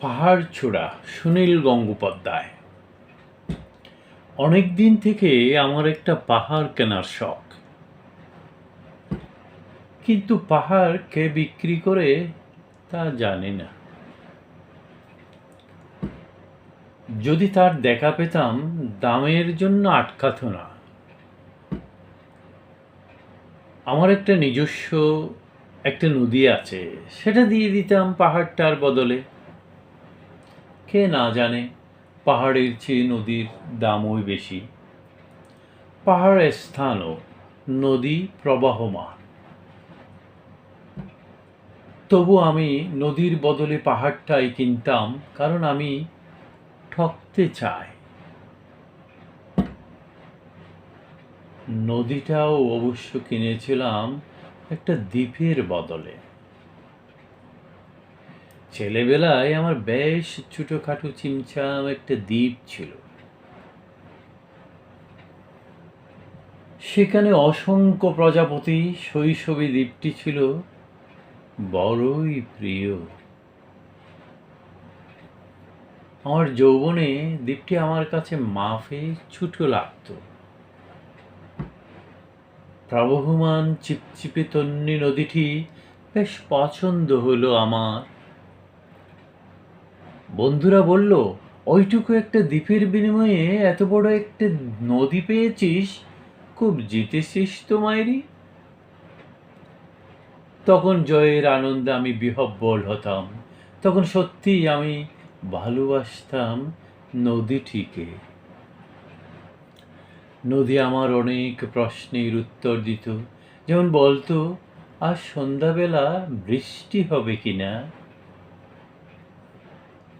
পাহাড় ছোড়া সুনীল গঙ্গোপাধ্যায়। অনেক দিন থেকে আমার একটা পাহাড় কেনার শখ। কিন্তু পাহাড় কে বিক্রি করে তা জানি না। যদি তার দেখা পেতাম, দামের জন্য আটকাতো না। আমার একটা নিজস্ব একটা নদী আছে, সেটা দিয়ে দিতাম পাহাড়টার বদলে। কে না জানে, পাহাড়ের চেয়ে নদীর দামই বেশি। পাহাড়ের স্থানও নদী প্রবাহমান। তবু আমি নদীর বদলে পাহাড়টাই কিনতাম, কারণ আমি ঠকতে চাই। নদীটাও অবশ্য কিনেছিলাম একটা দ্বীপের বদলে। ছেলেবেলায় আমার বেশ ছোটোখাটো চিমচাম একটা দ্বীপ ছিল। সেখানে অসংখ্য প্রজাপতি শৈশবে দ্বীপটি ছিল বড়ই প্রিয়। আমার যৌবনে দ্বীপটি আমার কাছে মাফে ছুটো লাগতো। প্রবহমান চিপচিপে তন্নি নদীটি বেশ পছন্দ হলো আমার। বন্ধুরা বলল, ওইটুকু একটা দ্বীপের বিনিময়ে এত বড় একটা নদী পেয়েছিস? খুব জিতেছিস তো মায়েরি তখন জয়ের আনন্দে আমি বিহব্বল হতাম। তখন সত্যিই আমি ভালোবাসতাম নদীটিকে। নদী আমার অনেক প্রশ্নের উত্তর দিত। যেমন বলতো, আজ সন্ধ্যাবেলা বৃষ্টি হবে কি না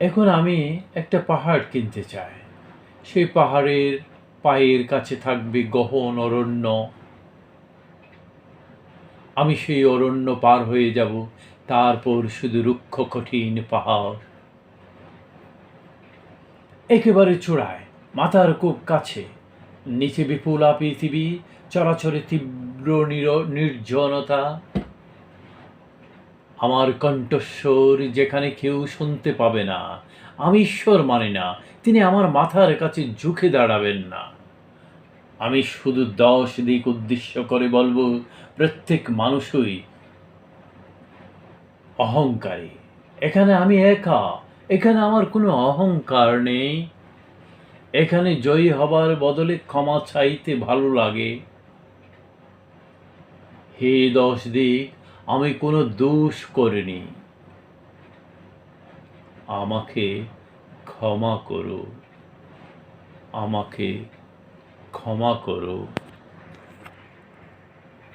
এখন আমি একটা পাহাড় কিনতে চাই। সেই পাহাড়ের পায়ের কাছে থাকবে গহন অরণ্য। আমি সেই অরণ্য পার হয়ে যাব, তারপর শুধু রুক্ষ কঠিন পাহাড়। একেবারে চূড়ায়, মাথার খুব কাছে, নিচে বিপুলা পৃথিবী চলাচলে তীব্র নির- নির্জনতা। আমার কণ্ঠস্বর যেখানে কেউ শুনতে পাবে না, আমি ঈশ্বর মানি না, তিনি আমার মাথার কাছে ঝুঁকে দাঁড়াবেন না। আমি শুধু দশ দিক উদ্দেশ্য করে বলব, প্রত্যেক মানুষই অহংকারী। এখানে আমি একা, এখানে আমার কোনো অহংকার নেই। এখানে জয়ী হবার বদলে ক্ষমা চাইতে ভালো লাগে। হে দশ দিক আমি কোনো দোষ করিনি। আমাকে ক্ষমা করো। আমাকে ক্ষমা করো।